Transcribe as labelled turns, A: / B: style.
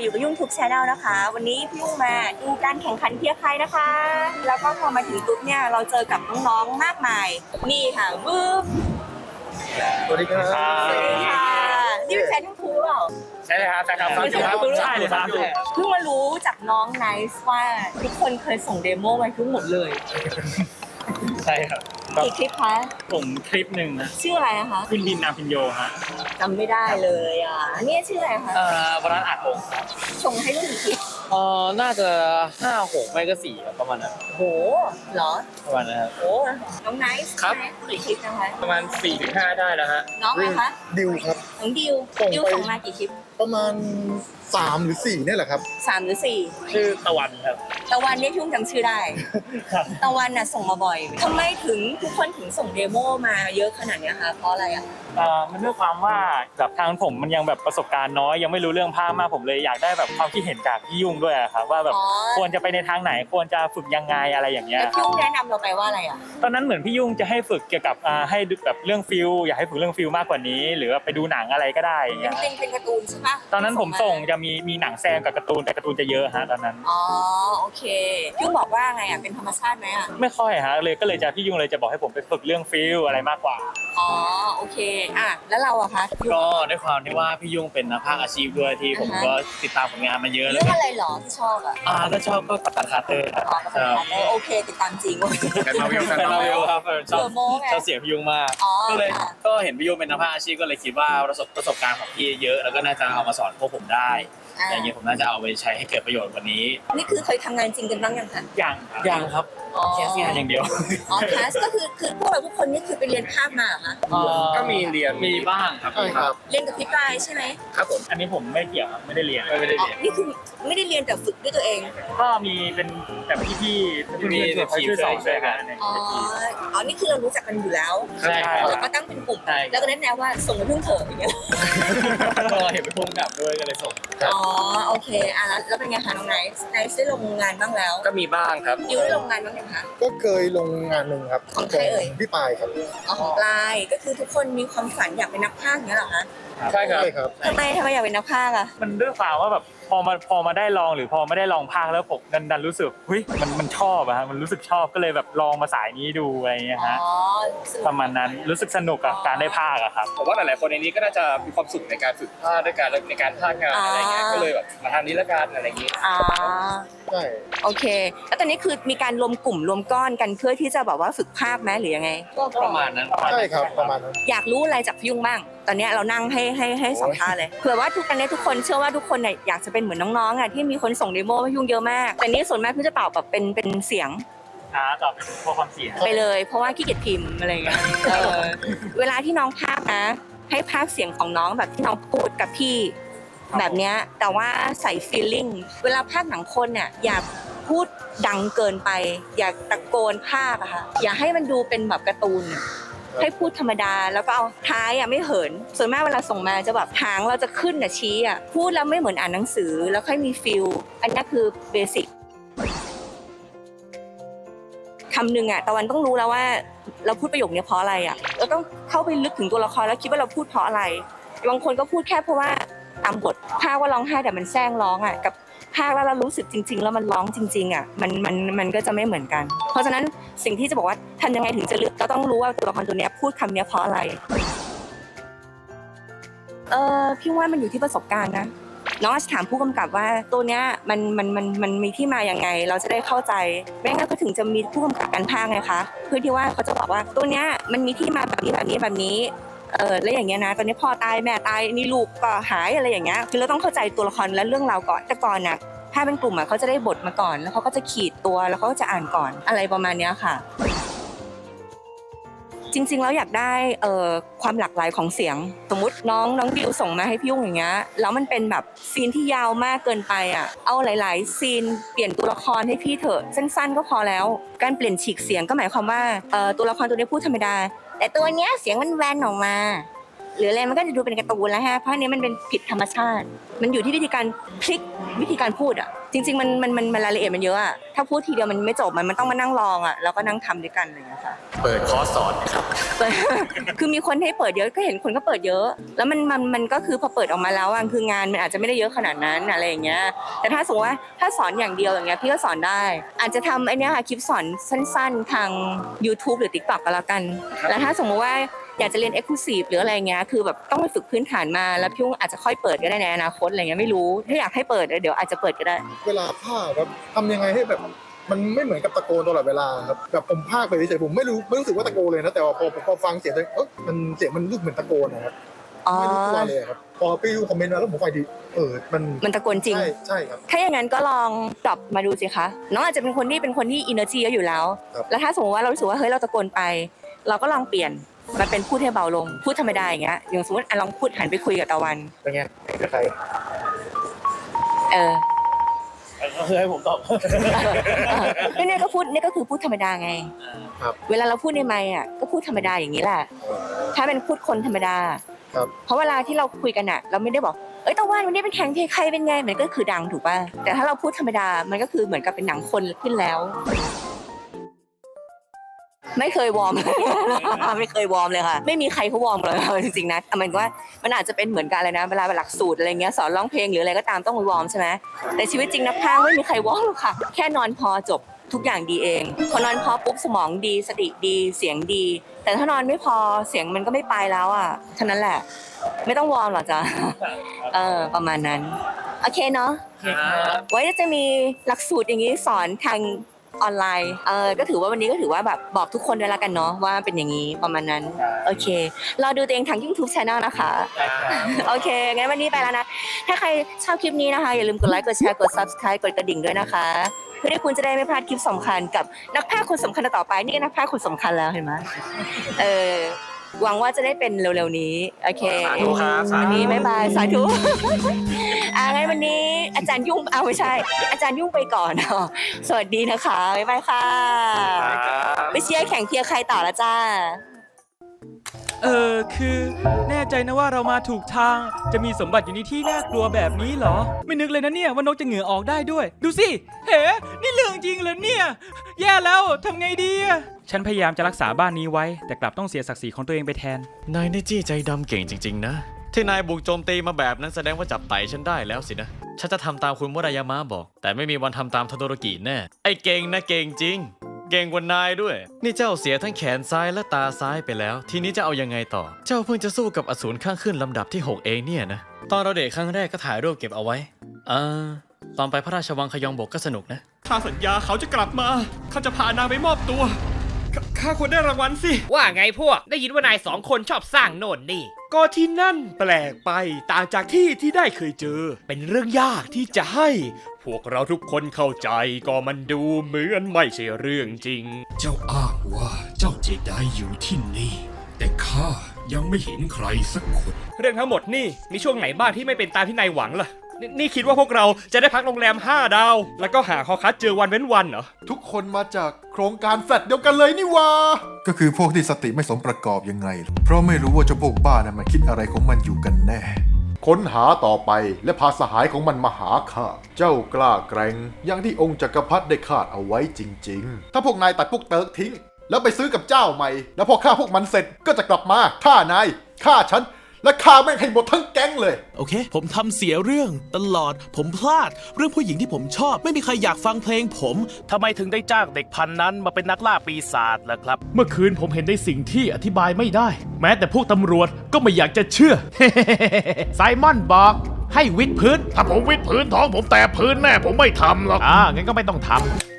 A: อยู่กับยุ่งทุกชาแนลนะคะ วันนี้พี่ยุ่งมาดูการแข่งขันเทียร์ใครนะคะ แล้วก็พอมาถึงปุ๊บเนี่ยเราเจอกับน้องๆมากมาย นี่ค่ะวืบ
B: สวัสดีครับ
A: สวัสดีค่ะนี่เป็นแฟนยุ่งทูเปล่า
C: ใช่เลยครับใช่ครับ
A: ไม่ใช่ครับ
C: ใช่เลยครับ
A: เพิ่งมารู้จากน้องไนซ์ว่าทุกคนเคยส่งเดโมมาทั้งหมดเลย
C: ใช่ครับ
A: กี่คลิปคะ
C: ผมคลิปหนึ่งนะ
A: ชื่ออะไรนะคะ
C: คุณดินนาพินโยฮะ
A: จำไม่ได้เลยอะอันนี่ชื่ออะไรคะ
D: เอ่อวันนั้นอัดองค์ครับ
A: ส่งให้รุ่นกี่คลิป
D: เอ่อน่าจะห้าหกไม่ก็สี่ครับประมาณนั้น
A: โหเหรอ
D: ประมาณนั้นครับ
A: โหน้องไนซ์
C: ครับ
A: ใช่ไหมกี่คลิปนะคะ
C: ประมาณ4ี่ถึงห้าได้แล้วฮะ
A: น้องอะไรคะ
B: ดิวครับ
A: น้องดิว
B: ส่งไป
A: ดิวส่งมากี่คลิป
B: ประมาณสามหรือสี่เนี่ยแหละครับ
A: สามหรือสี่
C: ชื่อตะวันครับ
A: ตะวันเนี่ยพี่อุ้มจำชื่อได้
C: ครับ
A: ตะวันน่ะส่งมาบ่อยทำไมถึงทุกคนถึงส่งเดโมมาเยอะขนาดเนี้ยคะเพราะอะไรอะ
C: เอ่อมันด้วยความว่าแบบทางผมมันยังแบบประสบการณ์น้อยยังไม่รู้เรื่องภาพมากผมเลยอยากได้แบบความคิดเห็นจากพี่ยุ่งด้วยอะครับว่าแบบ
A: อ๋อ
C: ควรจะไปในทางไหนควรจะฝึกยังไงอะไรอย่างเงี้ย
A: แล้ว
C: ค
A: พี่
C: รับ
A: อุ้มแนะนำเราไปว่าอะไรอะ
C: ตอนนั้นเหมือนพี่ยุ่งจะให้ฝึกเกี่ยวกับอ่าให้แบบเรื่องฟิลอยากให้ฝึกเรื่องฟิลมากกว่านี้ หรือว่าไปดูหนังอะไรก็ได้อย่าง
A: เป็
C: เงี้
A: น
C: ย
A: เป็นเป็นการ์ตูนใช่ปะ
C: ตอนนั้นผมส่งจะมีมีหนังแซมกับการ์ตูนแต่การ์ตูนจะเยอะฮะตอนนั้น
A: อ๋อโอเคพี่อุ้มบอกว่าไงอะเป็นธรรมชาติไหมอะ
C: ไม่ค่อยฮะเลยก็เลยจะพี่ยุ่งเลยจะบอกให้ผมไปฝึกเรื่องฟิลอะไรมากกว่า
A: อ๋อโอเคอะแล้วเราอะคะ
D: ก็ด้วยความที่ว่าพี่ยุ่งเป็นนักพากย์อาชีพด้วยที่ผม
A: อ่าฮะ
D: ก็ติดตามผลงานมาเยอะแล้
A: เรื่
D: ว
A: อง
D: ก็
A: อะไรหรอที่ชอบอะ
D: อ่าก็ชอบก็กัปตันคาร์เตอร์ครับ
A: อ๋อก็เป็นการ์ตูนโอเคติดตามจริง
C: เป็นมาวิว
D: เป็นมาวิว ครับเออชอบ
A: เออโม้ไง
D: ชอบเสียงพี่ยุ่งมาก
A: อ๋อ
D: ก็เลย
A: ค่ะ
D: ก็เห็นพี่ยุ่งเป็นนักพากย์อาชีพก็เลยคิดว่าประสบประสบการณ์ของพี่เยอะ แล้วก็น่าจะเอามาสอนพวกผมได้
A: อ่า
D: อย่างเงี้ยผมน่าจะเอาไปใช้ให้เกิดประโยชน์วันนี้
A: นี่คือเคยทำงานจริงกันบ้างยังคะ
C: อย่างครับ
D: ยังครับ
A: อ๋อ
D: แค่งานอย่างเดียว
A: อ๋อคลาสก็คือคือพวกเราทุกคนนี่คือไปเรียนภาพมาเหรอคะ
C: ก็มีเรียน
D: มีบ้างครับ
B: ใช่ครับ
A: เรียนกับพี่ปลายใช่ไหม
C: ครับผมอันนี้ผมไม่เกี่ยวครับไม่ได้เรียน
D: ไม่ได้
A: อ๋อ
D: เรียน
A: นี่คือไม่ได้เรียนแต่ฝึกด้วยตัวเอง
C: ก็มีเป็นแบบพี่พี่ๆ
D: มี
C: เพื่อนๆเขาช่วยสอนด้วยกันใน
A: อ๋อ
C: ทีม
A: อ๋อ นี่คือเรารู้จักกันอยู่แล้ว
D: ใช่ครับ
A: แล้วก็ตั้งเป็นกลุ่ม
D: ใช่
A: แล้วก็แนะแนะว่าส่งมาเพิ่งเถอะอย่างเงี้ย
D: ก็เห็นเป็นพุ่งกับด้วยก็เลยส่ง
A: อ๋อ โอเค อะแล้วแล้วเป็นไงคะน้องไนท์ไนท์ได้ลงงานบ้างแล้ว
C: ก็มีบ้างครับ
A: ยูได้ลงงานบ้างยังคะ
B: ก็เคยลงงานหนึ่งครับ
A: ของใครเอ่ย
B: พี่ปายครับ
A: อ๋อของปลาย ก็คือทุกคนมีความฝันอยากเป็นนักพากย์อย่างเงี้ยเหรอคะ
C: ใช่ครับ
B: ใช่ครับ
A: ทำไมทำไมอยากเป็นนักพากย์อะ
C: มันด้วยความว่าแบบพอมาพอมาได้ลองหรือพอไม่ได้ลองภาคแล้วผมดันดันรู้สึกเฮ้ยมันมันชอบอะฮะมันรู้สึกชอบก็เลยแบบลองมาสายนี้ดูอะไรอย่างเงี้ย
A: อ๋อ
C: ฮะ
A: สนุก
C: ประมาณนั้นรู้สึกสนุกกับการได้ภาคอะครับ
E: ผมว่าหลายๆคนในนี้ก็น่าจะมีความสุขในการฝึกภาคด้วยกันแล้วในการภาคงานอะไรเงี้ยก็เลยแบบมาทางนี้ละกันอะไรอย่างงี้
A: อ๋อ
B: ใช่
A: โอเค แล้วตอนนี้คือมีการรวมกลุ่มรวมก้อนกันเพื่อที่จะแบบว่าฝึกภาคไหมหรือยังไง
D: ก็ประมาณนั้น
B: ใช่ครับประมาณนั้น
A: อยากรู้อะไรจากพี่ยุ่งบ้าง ตอนเนี้ยเรานั่งให้ให้ให้สัมภาษณ์เลยเผื่อว่าทุกคนเนี้ยทุกคนเชื่อว่าทุกคนเนี่ยอยากจะเป็นเหมือนน้องๆอะที่มีคนส่งเดโมให้ยุ่งเยอะมาก แต่นี่ส่วนมากพี่จะตอบแบบเป็นเป็นเสียง
C: ช้าตอบเป็นข้อความเสียง
A: ไปเลย เพราะว่าขี้เกียจพิมพ์อะไรอย่างเงี้ยเออเวลาที่น้องพากย์นะ ให้พากย์เสียงของน้องแบบที่น้องพูดกับพี่ แบบเนี้ยแต่ว่าใส่ feeling เวลาพากย์หนังคนเนี่ยอย่าพูดดังเกินไป อย่าตะโกนพากย์อะค่ะอย่าให้มันดูเป็นแบบการ์ตูนอะ ให้พูดธรรมดา แล้วก็เอาท้ายอะไม่เหิน ส่วนมากเวลาส่งมาจะแบบหางเราจะขึ้นอะชี้อะพูดแล้วไม่เหมือนอ่านหนังสือแล้วค่อยมีฟิลอันนี้คือเบสิกคำหนึ่งอะตะวันต้องรู้แล้วว่า เราพูดประโยคนี้เพราะอะไรอะเราต้องเข้าไปลึกถึงตัวละครแล้วคิดว่าเราพูดเพราะอะไรบางคนก็พูดแค่เพราะว่าตามบทภาคว่าร้องไห้แต่มันแซงร้องอะกับภาคแล้วเรารู้สึกจริง ๆ แล้วมันร้องจริง ๆอะมันมันมันก็จะไม่เหมือนกัน เพราะฉะนั้นสิ่งที่จะบอกว่า ทำยังไงถึงจะลึกเราต้องรู้ว่าตัวละครตัวเนี้ยพูดคำเนี้ยเพราะอะไร เออพี่ว่ามันอยู่ที่ประสบการณ์นะน้องอาจจะถามผู้กำกับว่าตัวเนี้ยมันมันมันมันมีที่มาอย่างไง เราจะได้เข้าใจไม่งั้นเขาถึงจะมีผู้กำกับการภาคไงคะเพื่อที่ว่าเขาจะบอกว่าตัวเนี้ยมันมีที่มาแบบนี้แบบนี้แบบนี้เออแล้วอย่างเงี้ยนะ ตอนนี้พ่อตายแม่ตายนี่ลูกก็หายอะไรอย่างเงี้ยคือเราต้องเข้าใจตัวละครและเรื่องราวก่อนแต่ก่อนน่ะถ้าเป็นกลุ่มอะเขาจะได้บทมาก่อน แล้วเขาก็จะขีดตัวแล้วเขาก็จะอ่านก่อนอะไรประมาณเนี้ยค่ะ จริง ๆ แล้วอยากได้เอ่อความหลากหลายของเสียง สมมติน้องน้องดิวส่งมาให้พี่ยุ่งอย่างเงี้ยแล้วมันเป็นแบบซีนที่ยาวมากเกินไปอะเอาหลาย ๆ ซีนเปลี่ยนตัวละครให้พี่เถอะสั้นๆก็พอแล้ว การเปลี่ยนฉีกเสียงก็หมายความว่าเอ่อตัวละครตัวนี้พูดธรรมดา แต่ตัวเนี้ยเสียงมันแวนออกมา หรืออะไรมันก็จะดูเป็นการ์ตูนแล้วฮะเพราะอันนี้มันเป็นผิดธรรมชาติ มันอยู่ที่วิธีการพลิกวิธีการพูดอะ จริง ๆ มันมันมันมันรายละเอียดมันเยอะอะถ้าพูดทีเดียวมันไม่จบมันมันต้องมานั่งลองอะแล้วก็นั่งทำด้วยกันอะไรอย่างเงี้ยค่ะ
E: เปิดคอร์สสอนครับ
A: เปิด คือมีคนให้เปิดเยอะก็เห็นคนก็เปิดเยอะ แล้วมันมันมันก็คือพอเปิดออกมาแล้วอะคืองานมันอาจจะไม่ได้เยอะขนาดนั้นอะไรอย่างเงี้ย แต่ถ้าสมมติว่าถ้าสอนอย่างเดียวอย่างเงี้ยพี่ก็สอนได้ อาจจะทำไอ้เนี้ยค่ะคลิปสอนสั้น ๆ ทาง YouTube หรือ TikTok ก็แล้วกัน แล้วถ้าสมมติว่า อยากจะเรียน Exclusive หรืออะไรเงี้ยคือแบบต้องไปฝึกพื้นฐานมาแล้วพี่อุ้งอาจจะค่อยเปิดก็ได้ในอนาคตอะไรเงี้ยไม่รู้ ถ้าอยากให้เปิดเดี๋ยวอาจจะเปิดก็ได้
B: เวลาภาคครับทำยังไงให้แบบมันไม่เหมือนกับตะโกนตลอดเวลาครับแบบผมภาคไปเฉยๆผมไม่รู้ไม่รู้สึกว่าตะโกนเลยนะแต่ว่าพอพอฟังเสียงเลยเออมันเสียงมันรู้สึกเหมือนตะโกนนะครับ
A: อ๋อ
B: ไม่รู้ตัวเลยครับพอพี่ดูคอมเมนต์มาแล้วผมฟังดีเออมัน
A: มันตะโกนจริง
B: ใช่ใช่ครับ
A: ถ้าอย่างนั้นก็ลองกลับมาดูสิคะน้องอาจจะเป็นคนที่เป็นคนที่ energy เยอะอยู่แล้ว
B: ครับ
A: แล้วถ้าสมมติว่าเรารู้สึกว่าเฮ้ยเราตะโกนไป เราก็ลองเปลี่ยน มาเป็นพูดให้เบาลง พูดธรรมดาอย่างเงี้ยอย่างสมมติอะลองพูดหันไปคุยกับตะวัน
B: เป็นไงกับใคร
A: เออ
D: ก็คือให้ผมตอบ
A: เนี่ยเนี่ยก็พูดเนี่ยก็คือพูดธรรมดาไง
B: ครับ
A: เวลาเราพูดในไมค์อะก็พูดธรรมดาอย่างนี้แหละ ถ้าเป็นพูดคนธรรมดา
B: ครับ
A: เพราะเวลาที่เราคุยกันอะ เราไม่ได้บอก เอ้ยตะวันวันนี้เป็นแข่งเพลงใครเป็นไง มันก็คือดังถูกป่ะ แต่ถ้าเราพูดธรรมดา มันก็คือเหมือนกับเป็นหนังคนขึ้นแล้ว ไม่เคยวอร์ม ไม่เคยวอร์มเลยค่ะ ไม่มีใครเขาวอร์มเลยจริงๆนะแต่มันว่ามันอาจจะเป็นเหมือนกันอะไรนะ เวลาหลักสูตรอะไรเงี้ยสอนร้องเพลงหรืออะไรก็ตามต้องวอร์มใช่ไหมแต่ชีวิตจริงนักพากย์ไม่มีใครวอร์มหรอกค่ะ แค่นอนพอจบทุกอย่างดีเอง พอนอนพอปุ๊บสมองดีสติดีเสียงดี แต่ถ้านอนไม่พอเสียงมันก็ไม่ไปแล้วอะเท่านั้นแหละ ไม่ต้องวอร์มหรอกจ้ะเออประมาณนั้น โอเคเนาะไว้จะมีหลักสูตรอย่างนี้สอนทาง ออนไลน์เออก็ถือว่าวันนี้ก็ถือว่าแบบบอกทุกคนด้วยละกันเนาะว่าเป็นอย่างนี้ประมาณนั้น โอเครอดูตัวเองทาง YouTube Channel นะคะ โอเค งั้นวันนี้ไปแล้วนะ ถ้าใครชอบคลิปนี้นะคะ อย่าลืมกดไลค์ กดแชร์ กด Subscribe กดกระดิ่งด้วยนะคะ เพื่อที่คุณจะได้ไม่พลาดคลิปสำคัญกับนักพากย์คนสำคัญต่อไป นี่ก็นักพากย์คนสำคัญแล้วเห็นไหมเออหวังว่าจะได้เป็นเร็วๆนี้ โอเค
D: สาธุครับสาธุ
A: วันนี้บ๊ายบาย สาธุ อ่างั้นวันนี้อาจารย์ยุ่งเอาไม่ใช่ อาจารย์ยุ่งไปก่อนเนาะสวัสดีนะคะ บ๊ายบายค่ะ ไปเชียร์แข่งเพียร์ใครต่อละจ้า
F: เออคือแน่ใจนะว่าเรามาถูกทาง จะมีสมบัติอยู่ในที่น่ากลัวแบบนี้เหรอ ไม่นึกเลยนะเนี่ยว่านกจะเหงื่อออกได้ด้วย ดูสิเฮ้นี่เรื่องจริงเหรอเนี่ย แย่แล้วทำไงดีอะฉันพยายามจะรักษาบ้านนี้ไว้ แต่กลับต้องเสียศักดิ์ศรีของตัวเองไปแทน
G: นายนี่จี้ใจดำเก่งจริง ๆ นะ ที่นายบุกโจมตีมาแบบนั้นแสดงว่าจับไต่ฉันได้แล้วสินะ ฉันจะทำตามคุณมุรายามะบอก แต่ไม่มีวันทำตามทาโดโรกิแน่ ไอ้เก่งนะเก่งจริง เก่งกว่านายด้วย นี่เจ้าเสียทั้งแขนซ้ายและตาซ้ายไปแล้ว ทีนี้จะเอายังไงต่อ เจ้าเพิ่งจะสู้กับอสูรข้างขึ้นลำดับที่ 6 เองเนี่ยนะ ตอนเราเด็กครั้งแรกก็ถ่ายรูปเก็บเอาไว้อ่าตอนไปพระราชวังขยองบกก็สนุกนะ
F: ถ้าสัญญาเขาจะกลับมาเขาจะพานางไปมอบตัวขข้าควรได้รางวัลสิ
H: ว่าไงพวก ได้ยินว่านายสองคนชอบสร้างโน่นนี่
F: ก็ที่นั่นแปลกไปต่างจากที่ที่ได้เคยเจอ เป็นเรื่องยากที่จะให้ พวกเราทุกคนเข้าใจก็มันดูเหมือนไม่ใช่เรื่องจริง
I: เจ้าอ้างว่าเจ้าเจไดอยู่ที่นี่ แต่ข้ายังไม่เห็นใครสักคน
F: เรื่องทั้งหมดนี่มีช่วงไหนบ้างที่ไม่เป็นตามที่นายหวังล่ะ นนี่คิดว่าพวกเราจะได้พักโรงแรม 5 ดาว แล้วก็หาคอคัสเจอวันเว้นวันเหรอ
B: ทุกคนมาจากโครงการแฟลตเดียวกันเลยนี่หว่า
J: ก็คือพวกที่สติไม่สมประกอบยังไง เพราะไม่รู้ว่าเจ้าพวกบ้านั้นมันคิดอะไรของมันอยู่กันแน่ ค้นหาต่อไปและพาสหายของมันมาหาข้าเจ้ากล้าแกร่งอย่างที่องค์จักรพรรดิได้คาดเอาไว้จริง ๆ ถ้าพวกนายตัดพวกเติร์กทิ้ง แล้วไปซื้อกับเจ้าใหม่ แล้วพอฆ่าพวกมันเสร็จก็จะกลับมาฆ่านายฆ่าฉัน และฆ่าแม่งให้หมดทั้งแก๊งเลย
I: โอเค ผมทำเสียเรื่องตลอด ผมพลาด เรื่องผู้หญิงที่ผมชอบ ไม่มีใครอยากฟังเพลงผม
H: ทำไมถึงได้จ้างเด็กพันนั้นมาเป็นนักล่าปีศาจล่ะครับ
F: เมื่อคืนผมเห็นในสิ่งที่อธิบายไม่ได้ แม้แต่พวกตำรวจก็ไม่อยากจะเชื่อ ไซมอนบอก ให้วิดพื้น ถ้าผมวิดพื้นท้องผมแตกพื้นแน่ผมไม่ทำหรอก อ่างั้นก็ไม่ต้องทำ